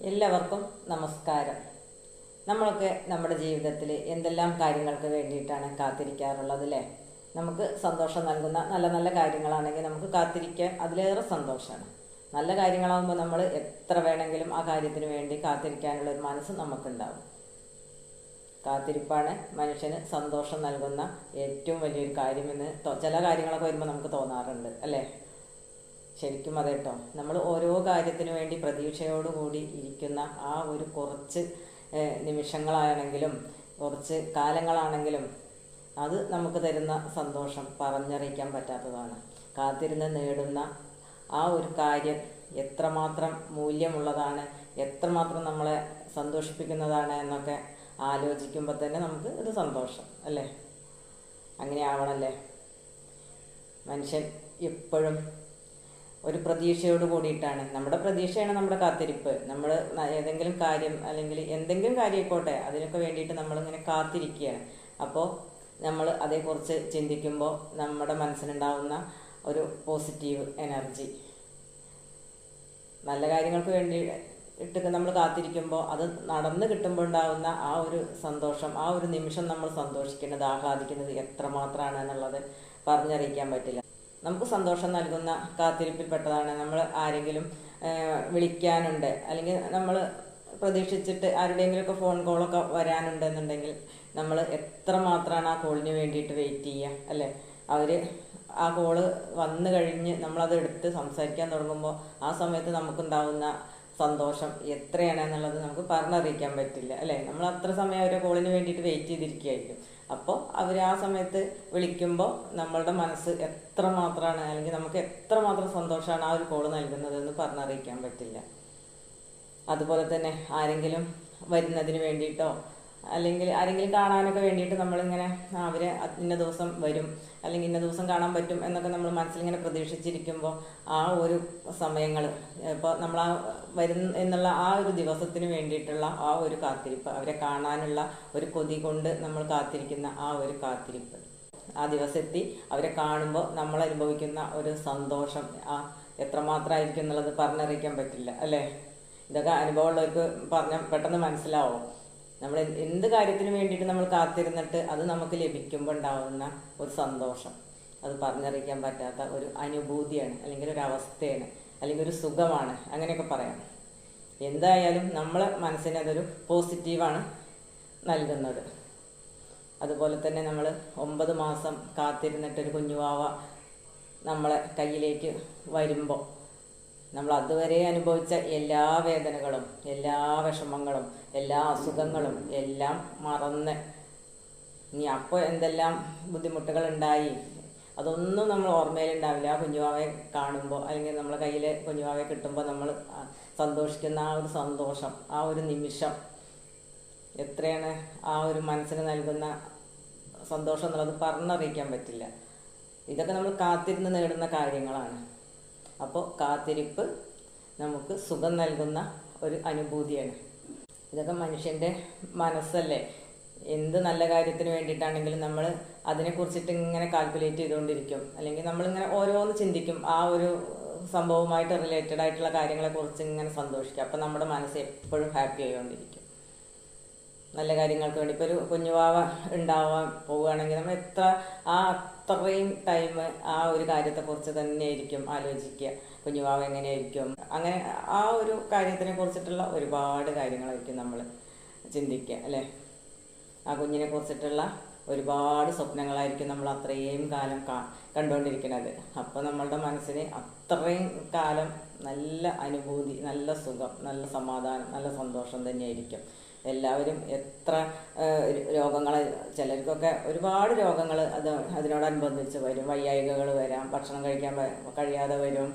എല്ലാവർക്കും നമസ്കാരം. നമ്മളൊക്കെ നമ്മുടെ ജീവിതത്തിൽ എന്തെല്ലാം കാര്യങ്ങൾക്ക് വേണ്ടിയിട്ടാണ് കാത്തിരിക്കാറുള്ളത് അല്ലേ നമുക്ക് സന്തോഷം നൽകുന്ന നല്ല നല്ല കാര്യങ്ങളാണെങ്കിൽ നമുക്ക് കാത്തിരിക്കാൻ അതിലേറെ സന്തോഷമാണ് നല്ല കാര്യങ്ങളാകുമ്പോൾ നമ്മൾ എത്ര വേണമെങ്കിലും ആ കാര്യത്തിന് വേണ്ടി കാത്തിരിക്കാനുള്ള ഒരു മനസ്സ് നമുക്കുണ്ടാവും. കാത്തിരിപ്പാണ് മനുഷ്യന് സന്തോഷം നൽകുന്ന ഏറ്റവും വലിയൊരു കാര്യമെന്ന് ചില കാര്യങ്ങളൊക്കെ വരുമ്പോൾ നമുക്ക് തോന്നാറുണ്ട് അല്ലേ? ശരിക്കും അതെ കേട്ടോ നമ്മൾ ഓരോ കാര്യത്തിനു വേണ്ടി പ്രതീക്ഷയോടുകൂടി ഇരിക്കുന്ന ആ ഒരു കുറച്ച് നിമിഷങ്ങളാണെങ്കിലും കുറച്ച് കാലങ്ങളാണെങ്കിലും അത് നമുക്ക് തരുന്ന സന്തോഷം പറഞ്ഞറിയിക്കാൻ പറ്റാത്തതാണ്. കാത്തിരുന്ന് നേടുന്ന ആ ഒരു കാര്യം എത്രമാത്രം മൂല്യമുള്ളതാണ് എത്രമാത്രം നമ്മളെ സന്തോഷിപ്പിക്കുന്നതാണ് എന്നൊക്കെ ആലോചിക്കുമ്പോൾ തന്നെ നമുക്ക് ഒരു സന്തോഷം അല്ലേ? അങ്ങനെ ആവണല്ലേ മനുഷ്യൻ എപ്പോഴും ഒരു പ്രതീക്ഷയോട് കൂടിയിട്ടാണ്. നമ്മുടെ പ്രതീക്ഷയാണ് നമ്മുടെ കാത്തിരിപ്പ്. നമ്മൾ ഏതെങ്കിലും കാര്യം അല്ലെങ്കിൽ എന്തെങ്കിലും കാര്യം ആയിക്കോട്ടെ അതിനൊക്കെ വേണ്ടിയിട്ട് നമ്മളിങ്ങനെ കാത്തിരിക്കുകയാണ്. അപ്പോൾ നമ്മൾ അതേക്കുറിച്ച് ചിന്തിക്കുമ്പോൾ നമ്മുടെ മനസ്സിനുണ്ടാവുന്ന ഒരു പോസിറ്റീവ് എനർജി. നല്ല കാര്യങ്ങൾക്ക് വേണ്ടി ഇട്ട് നമ്മൾ കാത്തിരിക്കുമ്പോൾ അത് നടന്ന് കിട്ടുമ്പോൾ ഉണ്ടാകുന്ന ആ ഒരു സന്തോഷം ആ ഒരു നിമിഷം നമ്മൾ സന്തോഷിക്കുന്നത് ആഹ്ലാദിക്കുന്നത് എത്രമാത്രമാണ് എന്നുള്ളത് പറഞ്ഞറിയിക്കാൻ പറ്റില്ല. നമുക്ക് സന്തോഷം നൽകുന്ന കാത്തിരിപ്പിൽപ്പെട്ടതാണ് നമ്മൾ ആരെങ്കിലും വിളിക്കാനുണ്ട് അല്ലെങ്കിൽ നമ്മൾ പ്രതീക്ഷിച്ചിട്ട് ആരുടെയെങ്കിലുമൊക്കെ ഫോൺ കോളൊക്കെ വരാനുണ്ടെന്നുണ്ടെങ്കിൽ നമ്മൾ എത്ര മാത്രമാണ് ആ കോളിന് വേണ്ടിയിട്ട് വെയിറ്റ് ചെയ്യുക അല്ലേ? അവർ ആ കോൾ വന്നു കഴിഞ്ഞ് നമ്മളത് എടുത്ത് സംസാരിക്കാൻ തുടങ്ങുമ്പോൾ ആ സമയത്ത് നമുക്കുണ്ടാവുന്ന സന്തോഷം. എത്രയാണ് എന്നുള്ളത് നമുക്ക് പറഞ്ഞറിയിക്കാൻ പറ്റില്ല അല്ലേ? നമ്മൾ അത്ര സമയം അവരെ കോളിന് വേണ്ടിയിട്ട് വെയിറ്റ് ചെയ്തിരിക്കുകയായിരിക്കും. അപ്പോൾ അവർ ആ സമയത്ത് വിളിക്കുമ്പോൾ നമ്മളുടെ മനസ്സ് എത്ര മാത്രമാണ് അല്ലെങ്കിൽ നമുക്ക് എത്രമാത്രം സന്തോഷമാണ് ആ ഒരു കോൾ നൽകുന്നത് എന്ന് പറഞ്ഞറിയിക്കാൻ പറ്റില്ല. അതുപോലെ തന്നെ ആരെങ്കിലും വരുന്നതിന് വേണ്ടിയിട്ടോ അല്ലെങ്കിൽ ആരെങ്കിലും കാണാനൊക്കെ വേണ്ടിയിട്ട് നമ്മളിങ്ങനെ അവർ ഇന്ന ദിവസം വരും അല്ലെങ്കിൽ ഇന്ന ദിവസം കാണാൻ പറ്റും എന്നൊക്കെ നമ്മൾ മനസ്സിലിങ്ങനെ പ്രതീക്ഷിച്ചിരിക്കുമ്പോൾ ആ ഒരു സമയങ്ങൾ ഇപ്പോൾ നമ്മൾ ആ വരുന്ന എന്നുള്ള ആ ഒരു ദിവസത്തിന് വേണ്ടിയിട്ടുള്ള ആ ഒരു കാത്തിരിപ്പ് അവരെ കാണാനുള്ള ഒരു കൊതി കൊണ്ട് നമ്മൾ കാത്തിരിക്കുന്ന ആ ഒരു കാത്തിരിപ്പ്. ആ ദിവസം എത്തി അവരെ കാണുമ്പോൾ നമ്മൾ അനുഭവിക്കുന്ന ഒരു സന്തോഷം ആ എത്രമാത്രമായിരിക്കും എന്നുള്ളത് പറഞ്ഞറിയിക്കാൻ പറ്റില്ല അല്ലേ? ഇതൊക്കെ അനുഭവമുള്ളവർക്ക് പറഞ്ഞാൽ പെട്ടെന്ന് മനസ്സിലാവും. നമ്മൾ എന്ത് കാര്യത്തിന് വേണ്ടിയിട്ട് നമ്മൾ കാത്തിരുന്നിട്ട് അത് നമുക്ക് ലഭിക്കുമ്പോൾ ഉണ്ടാവുന്ന ഒരു സന്തോഷം. അത് പറഞ്ഞറിയിക്കാൻ പറ്റാത്ത ഒരു അനുഭൂതിയാണ് അല്ലെങ്കിൽ ഒരു അവസ്ഥയാണ് അല്ലെങ്കിൽ ഒരു സുഖമാണ് അങ്ങനെയൊക്കെ പറയാം. എന്തായാലും നമ്മളെ മനസ്സിന് അതൊരു പോസിറ്റീവാണ് നൽകുന്നത്. അതുപോലെ തന്നെ നമ്മൾ ഒമ്പത് മാസം കാത്തിരുന്നിട്ടൊരു കുഞ്ഞുവാവ നമ്മളെ കയ്യിലേക്ക് വരുമ്പോൾ നമ്മൾ അതുവരെ അനുഭവിച്ച എല്ലാ വേദനകളും എല്ലാ വിഷമങ്ങളും എല്ലാ അസുഖങ്ങളും എല്ലാം മറന്ന് ഇനി അപ്പോൾ എന്തെല്ലാം ബുദ്ധിമുട്ടുകൾ ഉണ്ടായി? അതൊന്നും നമ്മൾ ഓർമ്മയിലുണ്ടാവില്ല ആ കുഞ്ഞുവാവയെ കാണുമ്പോൾ അല്ലെങ്കിൽ നമ്മളെ കയ്യിൽ കുഞ്ഞുവാവയെ കിട്ടുമ്പോൾ നമ്മൾ സന്തോഷിക്കുന്ന ആ ഒരു സന്തോഷം ആ ഒരു നിമിഷം എത്രയാണ് ആ ഒരു മനസ്സിന് നൽകുന്ന സന്തോഷം എന്നുള്ളത് പറഞ്ഞറിയിക്കാൻ പറ്റില്ല. ഇതൊക്കെ നമ്മൾ കാത്തിരുന്ന് നേടുന്ന കാര്യങ്ങളാണ്. അപ്പോൾ കാത്തിരിപ്പ് നമുക്ക് സുഖം നൽകുന്ന ഒരു അനുഭൂതിയാണ്. ഇതൊക്കെ മനുഷ്യന്റെ മനസ്സല്ലേ? എന്ത് നല്ല കാര്യത്തിന് വേണ്ടിയിട്ടാണെങ്കിലും നമ്മൾ അതിനെക്കുറിച്ചിട്ട് ഇങ്ങനെ കാൽക്കുലേറ്റ് ചെയ്തുകൊണ്ടിരിക്കും. അല്ലെങ്കിൽ നമ്മളിങ്ങനെ ഓരോന്ന് ചിന്തിക്കും. ആ ഒരു സംഭവവുമായിട്ട് റിലേറ്റഡ് ആയിട്ടുള്ള കാര്യങ്ങളെക്കുറിച്ച് ഇങ്ങനെ സന്തോഷിക്കും. അപ്പം നമ്മുടെ മനസ്സ് എപ്പോഴും ഹാപ്പി ആയിക്കൊണ്ടിരിക്കും. നല്ല കാര്യങ്ങൾക്ക് വേണ്ടി. ഇപ്പോൾ ഒരു കുഞ്ഞുവാവ ഉണ്ടാവാൻ പോവുകയാണെങ്കിൽ നമ്മൾ എത്ര ആ അത്രയും ടൈം ആ ഒരു കാര്യത്തെക്കുറിച്ച് തന്നെയായിരിക്കും ആലോചിക്കുക. കുഞ്ഞുവാവ് എങ്ങനെയായിരിക്കും? അങ്ങനെ ആ ഒരു കാര്യത്തിനെ കുറിച്ചിട്ടുള്ള ഒരുപാട് കാര്യങ്ങളായിരിക്കും നമ്മൾ ചിന്തിക്കുക അല്ലേ? ആ കുഞ്ഞിനെ കുറിച്ചിട്ടുള്ള ഒരുപാട് സ്വപ്നങ്ങളായിരിക്കും നമ്മൾ അത്രയും കാലം കാ കണ്ടുകൊണ്ടിരിക്കുന്നത്. അപ്പോൾ നമ്മളുടെ മനസ്സിന് അത്രയും കാലം നല്ല അനുഭൂതി നല്ല സുഖം നല്ല സമാധാനം നല്ല സന്തോഷം തന്നെയായിരിക്കും. എല്ലാവരും എത്ര രോഗങ്ങൾ ചിലർക്കൊക്കെ ഒരുപാട് രോഗങ്ങൾ അത് അതിനോടനുബന്ധിച്ച് വരും. വയ്യായികകൾ വരാം ഭക്ഷണം കഴിക്കാൻ കഴിയാതെ വരും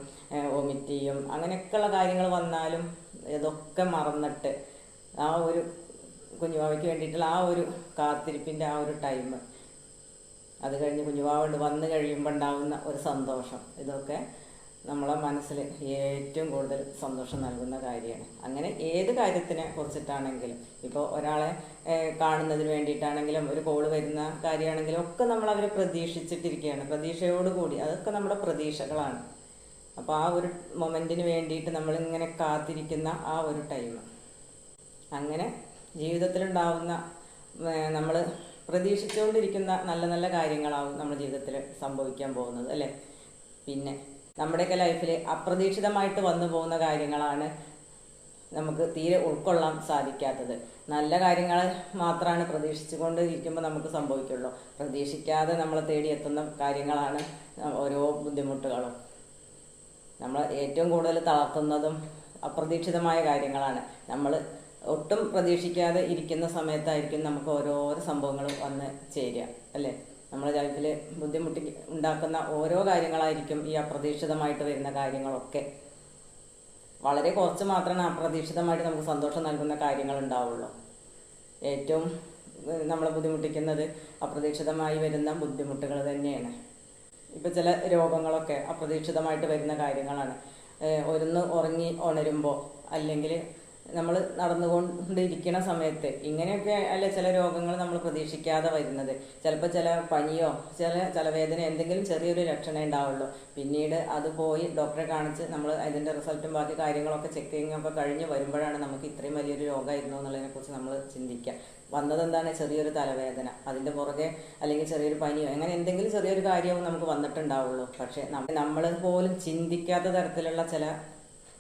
വൊമിറ്റ് ചെയ്യും അങ്ങനെയൊക്കെയുള്ള കാര്യങ്ങൾ വന്നാലും ഇതൊക്കെ മറന്നിട്ട് ആ ഒരു കുഞ്ഞുവാവയ്ക്ക് വേണ്ടിയിട്ടുള്ള ആ ഒരു കാത്തിരിപ്പിന്റെ ആ ഒരു ടൈം അത് കഴിഞ്ഞ് കുഞ്ഞുവാവുണ്ട് വന്നു കഴിയുമ്പോൾ ഉണ്ടാവുന്ന ഒരു സന്തോഷം. ഇതൊക്കെ നമ്മളെ മനസ്സിൽ ഏറ്റവും കൂടുതൽ സന്തോഷം നൽകുന്ന കാര്യമാണ്. അങ്ങനെ ഏത് കാര്യത്തിനെ കുറിച്ചിട്ടാണെങ്കിലും ഇപ്പോൾ ഒരാളെ കാണുന്നതിന് വേണ്ടിയിട്ടാണെങ്കിലും ഒരു കോൾ വരുന്ന കാര്യമാണെങ്കിലും ഒക്കെ നമ്മൾ അവരെ പ്രതീക്ഷിച്ചിട്ടിരിക്കുകയാണ്. പ്രതീക്ഷയോടുകൂടി അതൊക്കെ നമ്മുടെ പ്രതീക്ഷകളാണ്. അപ്പോൾ ആ ഒരു മൊമെന്റിന് വേണ്ടിയിട്ട് നമ്മളിങ്ങനെ കാത്തിരിക്കുന്ന ആ ഒരു ടൈം അങ്ങനെ ജീവിതത്തിലുണ്ടാവുന്ന നമ്മൾ പ്രതീക്ഷിച്ചുകൊണ്ടിരിക്കുന്ന നല്ല നല്ല കാര്യങ്ങളാവും നമ്മുടെ ജീവിതത്തിൽ സംഭവിക്കാൻ പോകുന്നത് അല്ലേ? പിന്നെ നമ്മുടെയൊക്കെ ലൈഫിൽ അപ്രതീക്ഷിതമായിട്ട് വന്നു പോകുന്ന കാര്യങ്ങളാണ് നമുക്ക് തീരെ ഉൾക്കൊള്ളാൻ സാധിക്കാത്തത്. നല്ല കാര്യങ്ങൾ മാത്രമാണ് പ്രതീക്ഷിച്ചുകൊണ്ട് ഇരിക്കുമ്പോൾ നമുക്ക് സംഭവിക്കുള്ളൂ. പ്രതീക്ഷിക്കാതെ നമ്മളെ തേടി എത്തുന്ന കാര്യങ്ങളാണ് ഓരോ ബുദ്ധിമുട്ടുകളും. നമ്മൾ ഏറ്റവും കൂടുതൽ തളർത്തുന്നതും അപ്രതീക്ഷിതമായ കാര്യങ്ങളാണ്. നമ്മൾ ഒട്ടും പ്രതീക്ഷിക്കാതെ ഇരിക്കുന്ന സമയത്തായിരിക്കും നമുക്ക് ഓരോരോ സംഭവങ്ങളും വന്ന് ചേരുക അല്ലേ? നമ്മുടെ ജീവിതത്തിൽ ബുദ്ധിമുട്ടി ഉണ്ടാക്കുന്ന ഓരോ കാര്യങ്ങളായിരിക്കും ഈ അപ്രതീക്ഷിതമായിട്ട് വരുന്ന കാര്യങ്ങളൊക്കെ. വളരെ കുറച്ച് മാത്രമേ അപ്രതീക്ഷിതമായിട്ട് നമുക്ക് സന്തോഷം നൽകുന്ന കാര്യങ്ങൾ ഉണ്ടാവുള്ളൂ. ഏറ്റവും നമ്മളെ ബുദ്ധിമുട്ടിക്കുന്നത് അപ്രതീക്ഷിതമായി വരുന്ന ബുദ്ധിമുട്ടുകൾ തന്നെയാണ്. ഇപ്പം ചില രോഗങ്ങളൊക്കെ അപ്രതീക്ഷിതമായിട്ട് വരുന്ന കാര്യങ്ങളാണ്. ഒന്ന് ഉറങ്ങി ഉണരുമ്പോൾ അല്ലെങ്കിൽ നമ്മൾ നടന്നുകൊണ്ടിരിക്കുന്ന സമയത്ത് ഇങ്ങനെയൊക്കെ അല്ല ചില രോഗങ്ങൾ നമ്മൾ പ്രതീക്ഷിക്കാതെ വരുന്നത്. ചിലപ്പോൾ ചില പനിയോ ചില തലവേദന എന്തെങ്കിലും ചെറിയൊരു ലക്ഷണമേ ഉണ്ടാവുള്ളൂ. പിന്നീട് അത് പോയി ഡോക്ടറെ കാണിച്ച് നമ്മൾ അതിന്റെ റിസൾട്ടും ബാക്കി കാര്യങ്ങളൊക്കെ ചെക്ക് ചെയ്യുമ്പോൾ കഴിഞ്ഞ് വരുമ്പോഴാണ് നമുക്ക് ഇത്രയും വലിയൊരു രോഗമായിരുന്നു എന്നുള്ളതിനെക്കുറിച്ച് നമ്മൾ ചിന്തിക്കുക. വന്നത് എന്താണ് ചെറിയൊരു തലവേദന. അതിന്റെ പുറകെ അല്ലെങ്കിൽ ചെറിയൊരു പനിയോ അങ്ങനെ എന്തെങ്കിലും ചെറിയൊരു കാര്യവും നമുക്ക് വന്നിട്ടുണ്ടാവുള്ളൂ. പക്ഷേ നമ്മൾ പോലും ചിന്തിക്കാത്ത തരത്തിലുള്ള ചില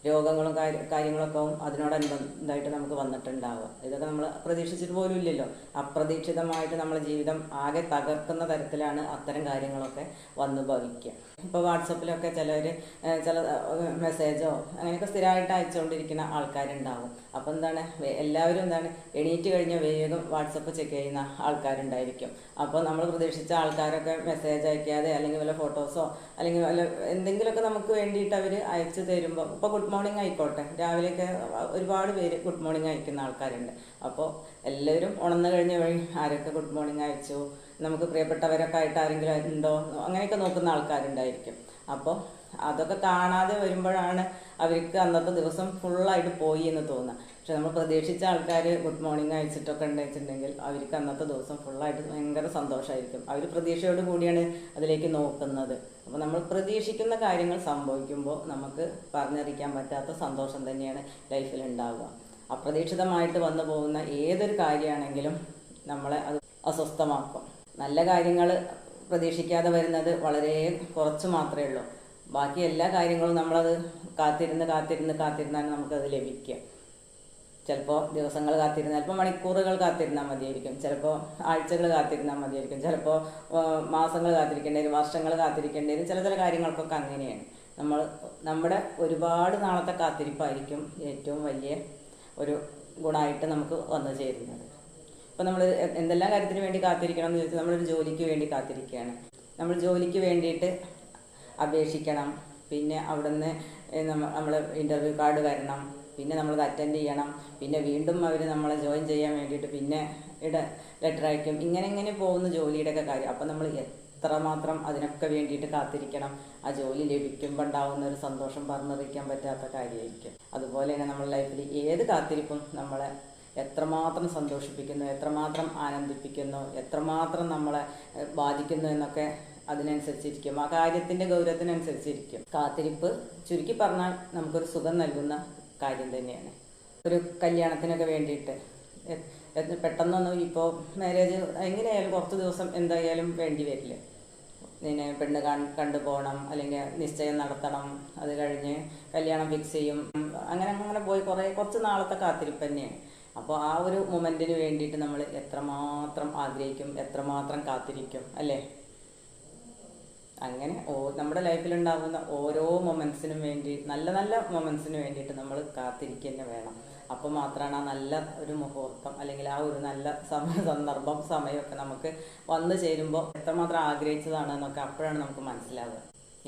രോഗങ്ങളും കാര്യ- കാര്യങ്ങളൊക്കെ അതിനോടനുബന്ധമായിട്ട് നമുക്ക് വന്നിട്ടുണ്ടാവുക. ഇതൊക്കെ നമ്മൾ പ്രതീക്ഷിച്ചിട്ട് പോലും ഇല്ലല്ലോ. അപ്രതീക്ഷിതമായിട്ട് നമ്മുടെ ജീവിതം ആകെ തകർക്കുന്ന തരത്തിലാണ് അത്തരം കാര്യങ്ങളൊക്കെ വന്നു ഭവിക്കുക. ഇപ്പോൾ വാട്സപ്പിലൊക്കെ ചിലർ ചില മെസ്സേജോ അങ്ങനെയൊക്കെ സ്ഥിരമായിട്ട് അയച്ചുകൊണ്ടിരിക്കുന്ന ആൾക്കാരുണ്ടാവും. അപ്പോൾ എന്താണ് എല്ലാവരും എന്താണ് എണീറ്റ് കഴിഞ്ഞ വേഗം വാട്സപ്പ് ചെക്ക് ചെയ്യുന്ന ആൾക്കാരുണ്ടായിരിക്കും. അപ്പോൾ നമ്മൾ പ്രതീക്ഷിച്ച ആൾക്കാരൊക്കെ മെസ്സേജ് അയക്കാതെ അല്ലെങ്കിൽ വല്ല ഫോട്ടോസോ അല്ലെങ്കിൽ വല്ല എന്തെങ്കിലുമൊക്കെ നമുക്ക് വേണ്ടിയിട്ട് അവർ അയച്ചു തരുമ്പോൾ ഇപ്പോൾ ഗുഡ് മോർണിംഗ് ആയിക്കോട്ടെ. രാവിലെയൊക്കെ ഒരുപാട് പേര് ഗുഡ് മോർണിംഗ് അയക്കുന്ന ആൾക്കാരുണ്ട്. അപ്പോൾ എല്ലാവരും ഉണർന്നു കഴിഞ്ഞ വഴി ആരൊക്കെ ഗുഡ് മോർണിംഗ് അയച്ചു നമുക്ക് പ്രിയപ്പെട്ടവരൊക്കെ ആയിട്ട് ആരെങ്കിലും ഉണ്ടോ അങ്ങനെയൊക്കെ നോക്കുന്ന ആൾക്കാരുണ്ടായിരിക്കും. അപ്പോൾ അതൊക്കെ കാണാതെ വരുമ്പോഴാണ് അവർക്ക് അന്നത്തെ ദിവസം ഫുള്ളായിട്ട് പോയി എന്ന് തോന്നുക. പക്ഷെ നമ്മൾ പ്രതീക്ഷിച്ച ആൾക്കാർ ഗുഡ് മോർണിംഗ് അയച്ചിട്ടൊക്കെ ഉണ്ടെച്ചിട്ടുണ്ടെങ്കിൽ അവർക്ക് അന്നത്തെ ദിവസം ഫുള്ളായിട്ട് ഭയങ്കര സന്തോഷമായിരിക്കും അവർ പ്രതീക്ഷയോട് കൂടിയാണ് അതിലേക്ക് നോക്കുന്നത്. അപ്പോൾ നമ്മൾ പ്രതീക്ഷിക്കുന്ന കാര്യങ്ങൾ സംഭവിക്കുമ്പോൾ നമുക്ക് പറഞ്ഞറിയിക്കാൻ പറ്റാത്ത സന്തോഷം തന്നെയാണ് ലൈഫിൽ ഉണ്ടാവുക. അപ്രതീക്ഷിതമായിട്ട് വന്നു പോകുന്ന ഏതൊരു കാര്യമാണെങ്കിലും നമ്മളെ അത് അസ്വസ്ഥമാക്കും. നല്ല കാര്യങ്ങൾ പ്രതീക്ഷിക്കാതെ വരുന്നത് വളരെ കുറച്ച് മാത്രമേ ഉള്ളൂ. ബാക്കി എല്ലാ കാര്യങ്ങളും നമ്മളത് കാത്തിരുന്ന് കാത്തിരുന്ന് കാത്തിരുന്നാണ് നമുക്കത് ലഭിക്കുക. ചിലപ്പോൾ ദിവസങ്ങൾ കാത്തിരുന്ന ചിലപ്പോൾ മണിക്കൂറുകൾ കാത്തിരുന്നാൽ മതിയായിരിക്കും. ചിലപ്പോൾ ആഴ്ചകൾ കാത്തിരുന്നാൽ മതിയായിരിക്കും. ചിലപ്പോൾ മാസങ്ങൾ കാത്തിരിക്കേണ്ടി വരും വർഷങ്ങൾ കാത്തിരിക്കേണ്ടി വരും ചില ചില കാര്യങ്ങൾക്കൊക്കെ അങ്ങനെയാണ്. നമ്മൾ നമ്മുടെ ഒരുപാട് നാളത്തെ കാത്തിരിപ്പായിരിക്കും ഏറ്റവും വലിയ ഒരു ഗുണമായിട്ട് നമുക്ക് വന്നു ചേരുന്നത്. ഇപ്പോൾ നമ്മൾ എന്തെല്ലാം കാര്യത്തിന് വേണ്ടി കാത്തിരിക്കണം എന്ന് ചോദിച്ചാൽ നമ്മളൊരു ജോലിക്ക് വേണ്ടി കാത്തിരിക്കുകയാണ്. നമ്മൾ ജോലിക്ക് വേണ്ടിയിട്ട് അപേക്ഷിക്കണം. പിന്നെ അവിടുന്ന് നമ്മൾ ഇന്റർവ്യൂ കാർഡ് വരണം. പിന്നെ നമ്മളത് അറ്റൻഡ് ചെയ്യണം. പിന്നെ വീണ്ടും അവർ നമ്മളെ ജോയിൻ ചെയ്യാൻ വേണ്ടിയിട്ട് പിന്നെ ഇട ലെറ്റർ അയക്കും. ഇങ്ങനെ ഇങ്ങനെ പോകുന്ന ജോലിയുടെ ഒക്കെ കാര്യം. അപ്പം നമ്മൾ എത്രമാത്രം അതിനൊക്കെ വേണ്ടിയിട്ട് കാത്തിരിക്കണം. ആ ജോലി ലഭിക്കുമ്പോൾ ഉണ്ടാവുന്ന ഒരു സന്തോഷം പറഞ്ഞറിയിക്കാൻ പറ്റാത്ത കാര്യമായിരിക്കും. അതുപോലെ തന്നെ നമ്മുടെ ലൈഫിൽ ഏത് കാത്തിരിപ്പും നമ്മളെ എത്രമാത്രം സന്തോഷിപ്പിക്കുന്നു എത്രമാത്രം ആനന്ദിപ്പിക്കുന്നു എത്രമാത്രം നമ്മളെ ബാധിക്കുന്നു എന്നൊക്കെ അതിനനുസരിച്ചിരിക്കും. ആ കാര്യത്തിന്റെ ഗൗരവത്തിനനുസരിച്ചിരിക്കും. കാത്തിരിപ്പ് ചുരുക്കി പറഞ്ഞാൽ നമുക്കൊരു സുഖം നൽകുന്ന കാര്യം തന്നെയാണ്. ഒരു കല്യാണത്തിനൊക്കെ വേണ്ടിയിട്ട്. പെട്ടെന്നൊന്നും ഇപ്പോൾ മാരേജ് എങ്ങനെയായാലും കുറച്ച് ദിവസം എന്തായാലും വേണ്ടി വരില്ല? പിന്നെ പെണ്ണ് കണ്ടു പോകണം അല്ലെങ്കിൽ നിശ്ചയം നടത്തണം അത് കഴിഞ്ഞ് കല്യാണം ഫിക്സ് ചെയ്യും. അങ്ങനെ അങ്ങനെ പോയി കുറേ കുറച്ച് നാളത്തെ കാത്തിരിപ്പ് തന്നെയാണ്. അപ്പോൾ ആ ഒരു മൊമെന്റിന് വേണ്ടിയിട്ട് നമ്മൾ എത്രമാത്രം ആഗ്രഹിക്കും എത്രമാത്രം കാത്തിരിക്കും അല്ലേ? അങ്ങനെ ഓ നമ്മുടെ ലൈഫിലുണ്ടാകുന്ന ഓരോ മൊമെൻസിനും വേണ്ടി നല്ല നല്ല മൊമെൻസിന് വേണ്ടിയിട്ട് നമ്മൾ കാത്തിരിക്കുക തന്നെ വേണം. അപ്പോൾ മാത്രമാണ് ആ നല്ല ഒരു മുഹൂർത്തം അല്ലെങ്കിൽ ആ ഒരു നല്ല സന്ദർഭം സമയമൊക്കെ നമുക്ക് വന്നു ചേരുമ്പോൾ എത്രമാത്രം ആഗ്രഹിച്ചതാണ് എന്നൊക്കെ അപ്പോഴാണ് നമുക്ക് മനസ്സിലാവുക.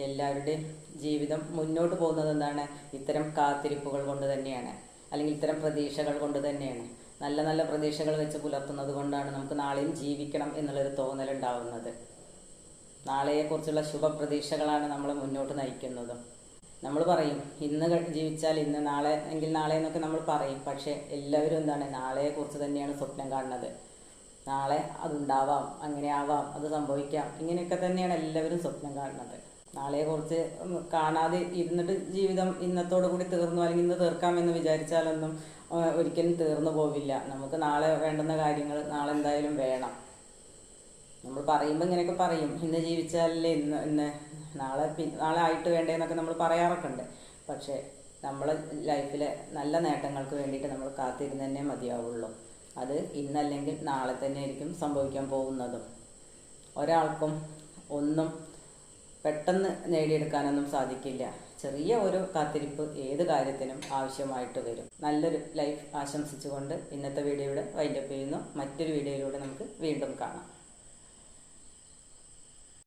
എല്ലാവരുടെയും ജീവിതം മുന്നോട്ട് പോകുന്നത് എന്താണ്? ഇത്തരം കാത്തിരിപ്പുകൾ കൊണ്ട് തന്നെയാണ്. അല്ലെങ്കിൽ ഇത്തരം പ്രതീക്ഷകൾ കൊണ്ട് തന്നെയാണ്. നല്ല നല്ല പ്രതീക്ഷകൾ വെച്ച് പുലർത്തുന്നത് കൊണ്ടാണ് നമുക്ക് നാളെയും ജീവിക്കണം എന്നുള്ളൊരു തോന്നലുണ്ടാവുന്നത്. നാളെയെക്കുറിച്ചുള്ള ശുഭപ്രതീക്ഷകളാണ് നമ്മൾ മുന്നോട്ട് നയിക്കുന്നത്. നമ്മൾ പറയും ഇന്ന് ജീവിച്ചാൽ ഇന്ന് നാളെ എങ്കിൽ നാളെ എന്നൊക്കെ നമ്മൾ പറയും. പക്ഷേ എല്ലാവരും എന്താണ് നാളെയെക്കുറിച്ച് തന്നെയാണ് സ്വപ്നം കാണുന്നത്. നാളെ അതുണ്ടാവാം അങ്ങനെ ആവാം അത് സംഭവിക്കാം ഇങ്ങനെയൊക്കെ തന്നെയാണ് എല്ലാവരും സ്വപ്നം കാണുന്നത്. നാളെയെക്കുറിച്ച് കാണാതെ ഇരുന്നിട്ട് ജീവിതം ഇന്നത്തോടു കൂടി തീർന്നു അല്ലെങ്കിൽ ഇന്ന് തീർക്കാമെന്ന് വിചാരിച്ചാലൊന്നും ഒരിക്കലും തീർന്നു പോവില്ല. നമുക്ക് നാളെ വേണ്ടുന്ന കാര്യങ്ങൾ നാളെ എന്തായാലും വേണം. നമ്മൾ പറയുമ്പോൾ ഇങ്ങനെയൊക്കെ പറയും. ഇന്ന് ജീവിച്ചാലല്ലേ ഇന്ന് ഇന്ന് നാളെ നാളെ ആയിട്ട് വേണ്ടേന്നൊക്കെ നമ്മൾ പറയാറൊക്കെ ഉണ്ട്. പക്ഷേ നമ്മൾ ലൈഫിലെ നല്ല നേട്ടങ്ങൾക്ക് വേണ്ടിയിട്ട് നമ്മൾ കാത്തിരുന്ന് തന്നെ മതിയാവുള്ളൂ. അത് ഇന്നല്ലെങ്കിൽ നാളെ തന്നെ ആയിരിക്കും സംഭവിക്കാൻ പോകുന്നതും. ഒരാൾക്കും ഒന്നും പെട്ടെന്ന് നേടിയെടുക്കാനൊന്നും സാധിക്കില്ല. ചെറിയ ഒരു കാത്തിരിപ്പ് ഏത് കാര്യത്തിനും ആവശ്യമായിട്ട് വരും. നല്ലൊരു ലൈഫ് ആശംസിച്ചുകൊണ്ട് ഇന്നത്തെ വീഡിയോയുടെ വൈൻഡപ്പ് ചെയ്യുന്നു. മറ്റൊരു വീഡിയോയിലൂടെ നമുക്ക് വീണ്ടും കാണാം.